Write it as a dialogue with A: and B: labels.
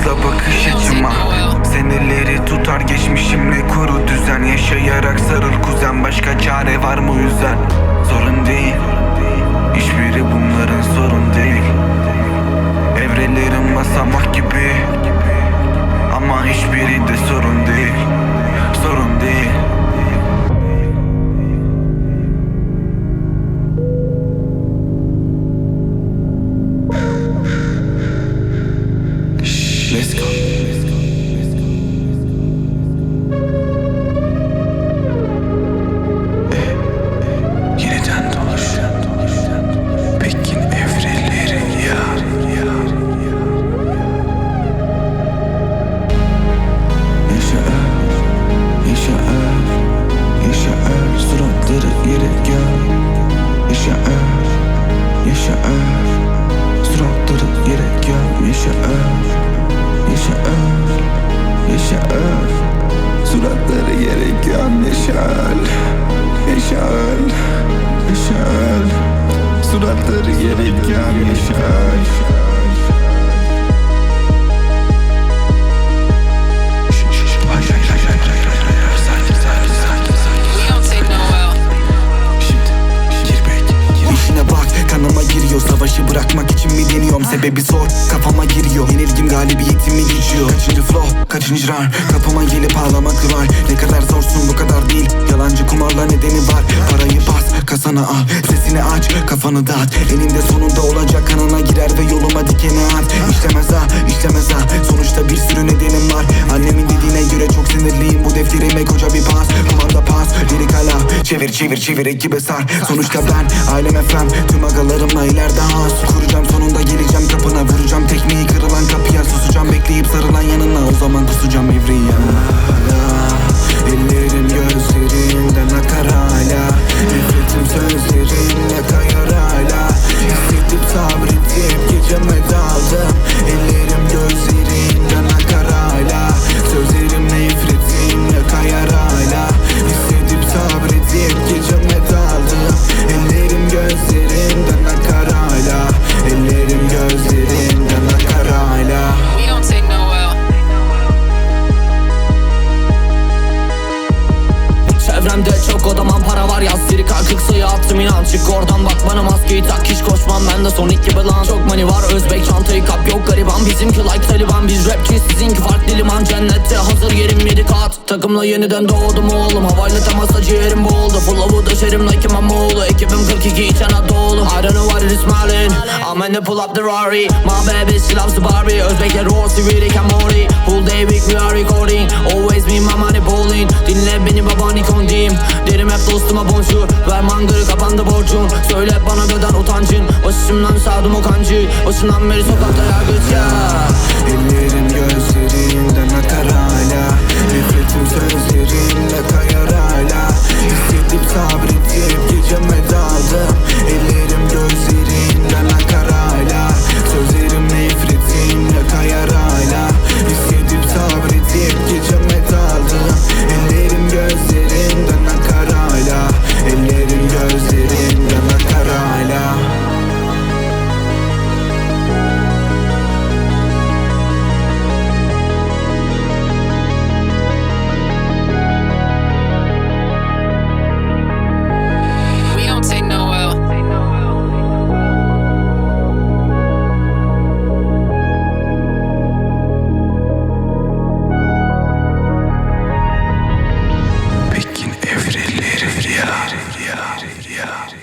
A: susar hayatla bakış açıma Seneleri tutar geçmişimle kuru düzen Yaşayarak sarıl kuzen başka çare var mı yüzden? Sorun değil Hiçbiri bunların sorun değil. Evrelerim basamak gibi Ama hiçbiri de sorun Yaşa öl, Suratları yere göm Yaşa öl, yaşa Suratları yere göm Yaşa öl, yaşa Suratları yere göm Yaşa öl Savaşı bırakmak için mi deniyorum? Sebebi sor kafama giriyor. Yenilgim galibiyetimi geçiyor. Kaçıncı flow kaçıncı round Kapıma gelip ağlamak var? Ne kadar zorsun bu kadar değil. Yalancı kumarla nedeni var. Parayı bas kasana al. Sesini aç kafanı dağıt. Eninde sonunda olacak kanına Çevir çevir çevir ekibe sar. Sonuçta ben ailem efem Tüm agalarımla ileride has Kuracağım. Sonunda geleceğim kapına Vuracağım. Tekmeyi kırılan
B: Çevremde çok odaman para var yaz Siri kalkık suya attım inan. Çık oradan bak bana maskeyi tak. Hiç koşmam ben de Sonic gibi lan. Çok money var Özbek çantayı kap. Yok gariban bizimki like Taliban. Biz rapçi sizinki farklı liman. Cennette hazır yerim yedi kat. Takımla yeniden doğdum oğlum. Havayla temasa ciğerim boğuldu. Flow'u döşerim like İmamoğlu Ekibim 42 iç Anadolu. I don't know what it is smiling I'm in the pull up the Rari. My baby she loves the Barbie. Özbekler Rossi Rick and Mori Full day week we are Ver mangırı kapandı borcun. Söyle bana neden utancın? Başımdan sardım o kancı Başından beri sokakta yargıç ya
A: Ellerim Riya, Riya.